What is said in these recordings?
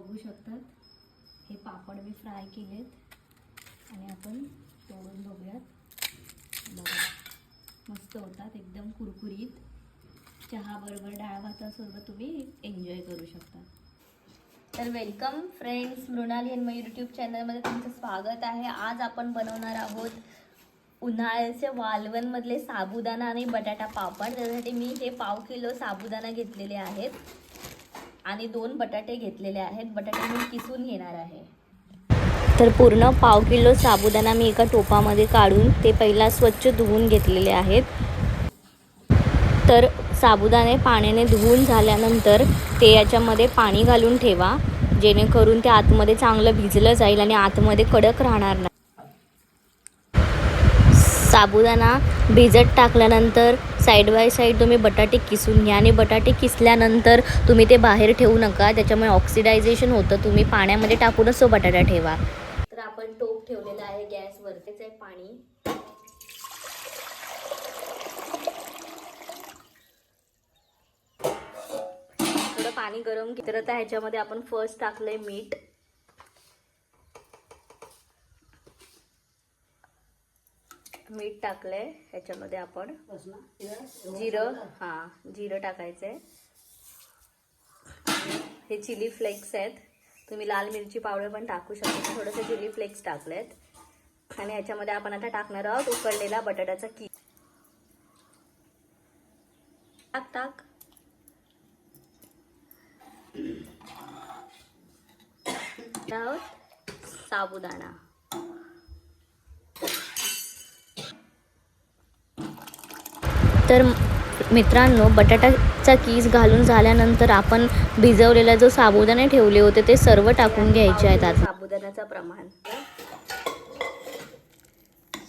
बघू शकतात. हे पापड मी फ्राय केलेत. आणि आपण तोडून बघूयात. बघा. मस्त होतात एकदम कुरकुरीत. चहाबरोबर डाळ भातासोबत तुम्ही एन्जॉय करू शकता. तर वेलकम फ्रेंड्स मृणाली आणि यूट्यूब चॅनलमध्ये तुमचं स्वागत आहे. आज आपण बनवणार आहोत उन्हाळ्याचे वालवणमधले साबुदाणा आणि बटाटा पापड. त्यासाठी मी हे पाव किलो साबुदाणा घेतलेले आहेत. आणि दोन बटाटे घेतलेले आहेत. बटाटे मी किसून घेणार आहे. तर पूर्ण पाव किलो साबुदाणा मी एका टोपामध्ये काढून ते पहिला स्वच्छ धुवून घेतलेले आहेत. तर साबुदाणे पाण्याने धुवून झाल्यानंतर ते याच्यामध्ये पाणी घालून ठेवा. जेणेकरून ते आतमध्ये चांगलं भिजलं जाईल आणि आतमध्ये कडक राहणार नाही. साबुदाणा भिजत टाकल्यानंतर साईड बाय साईड तुम्ही बटाटे किसून घ्या. आणि बटाटे किसल्यानंतर तुम्ही ते बाहेर ठेवू नका. त्याच्यामुळे ऑक्सिडायझेशन होतं. तुम्ही पाण्यामध्ये टाकूनच तो बटाटा ठेवा. तर आपण टोप ठेवलेला आहे गॅसवरतीच आहे पाणी. थोडं पाणी गरम तर आता ह्याच्यामध्ये आपण फर्स्ट टाकलंय मीठ. मीठ टाकलंय ह्याच्यामध्ये आपण जिरं? हां जिरं टाकायचंय. हे चिली फ्लेक्स आहेत. तुम्ही लाल मिरची पावडर पण टाकू शकता. थोडंसं चिली फ्लेक्स टाकलेत. आणि ह्याच्यामध्ये आपण आता टाकणार आहोत उकडलेला बटाट्याचा की टाक टाक. साबुदाणा. तर मित्रांनो बटाटाचा कीस घालून झाल्यानंतर आपण भिजवलेला जो साबुदाणे ठेवले होते ते सर्व टाकून घ्यायचे आहेत आता. साबुदाण्याचं प्रमाण.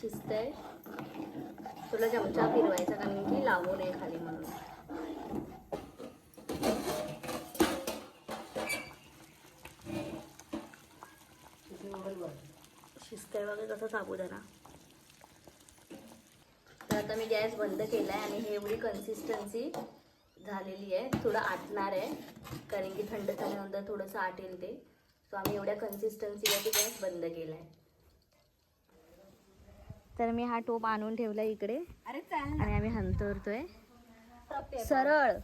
शिजतंय. तुला चमचा फिरवायचा कारण की लावू नये खाली म्हणून. शिजतंय वगैरे कसं साबुदाणा. आता मी गॅस बंद केला आहे आणि हे एवढी कन्सिस्टन्सी झालेली आहे. थोडं आटणार आहे कारण की थंड झाल्यानंतर थोडंसं आटेल ते. सो आम्ही एवढ्या कन्सिस्टन्सीवरती गॅस बंद केला आहे तर मी हा टोप आणून ठेवला इकडे. आणि आम्ही हंतरतोय. सरळ.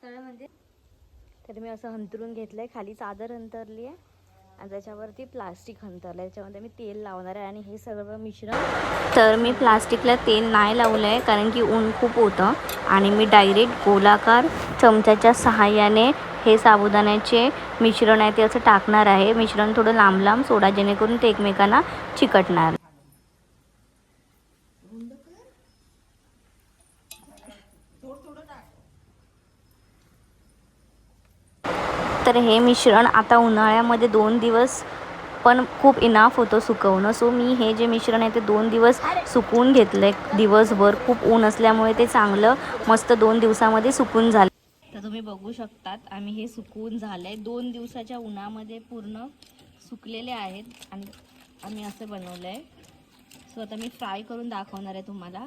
सरळ म्हणजे? तर मी असं हंतरून घेतलंय. खाली चादर हंतरली आहे आणि त्याच्यावरती प्लास्टिक हंतरलं आहे. त्याच्यामध्ये मी तेल लावणार आहे आणि हे सगळं मिश्रण. तर मी प्लास्टिकला तेल नाही लावलं आहे कारण की ऊन खूप होतं. आणि मी डायरेक्ट गोलाकार चमच्याच्या सहाय्याने हे साबुदाण्याचे मिश्रण आहे ते असं टाकणार आहे. मिश्रण थोडं लांब लांब सोडा जेणेकरून ते एकमेकांना चिकटणार. तर हे मिश्रण आता उन्हाळ्यामध्ये दोन दिवस पण खूप इनाफ होतं सुकवणं. सो मी हे जे मिश्रण आहे ते दोन दिवस सुकवून घेतलं आहे दिवसभर खूप ऊन असल्यामुळे ते चांगलं मस्त दोन दिवसामध्ये सुकून झालं. तर तुम्ही बघू शकतात आम्ही हे सुकवून झालं आहे दोन दिवसाच्या उन्हामध्ये पूर्ण सुकलेले आहेत आणि आम्ही असं बनवलं आहे सो आता मी फ्राय करून दाखवणार आहे तुम्हाला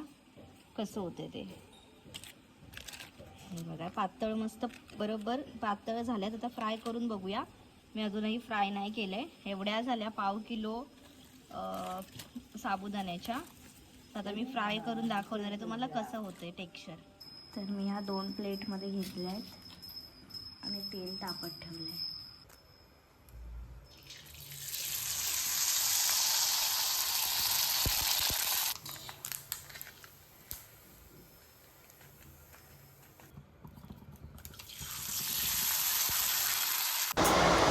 कसं होते ते. हे बघा पातळ मस्त बरोबर पातळ झाल्यात. आता फ्राय करून बघूया. मी अजूनही फ्राय नाही केलं आहे एवढ्या झाल्या पाव किलो साबुदाण्याच्या. तर आता मी फ्राय करून दाखवणार आहे. तुम्हाला कसं होतं आहे टेक्स्चर तर मी ह्या दोन प्लेटमध्ये घेतल्या आहेत आणि तेल तापत ठेवलं आहे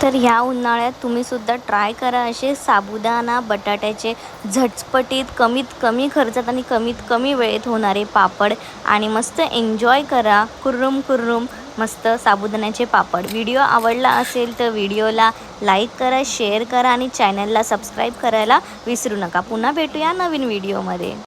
तर ह्या उन्हाळ्यात तुम्हीसुद्धा ट्राय करा असे साबुदाणा बटाट्याचे झटपटीत कमीत कमी खर्चात आणि कमीत कमी वेळेत होणारे पापड आणि मस्त एन्जॉय करा. कुर्रुम कुर्रुम मस्त साबुदाण्याचे पापड. व्हिडिओ आवडला असेल तर व्हिडिओला लाईक करा शेअर करा आणि चॅनलला सबस्क्राईब करायला विसरू नका. पुन्हा भेटूया नवीन व्हिडिओमध्ये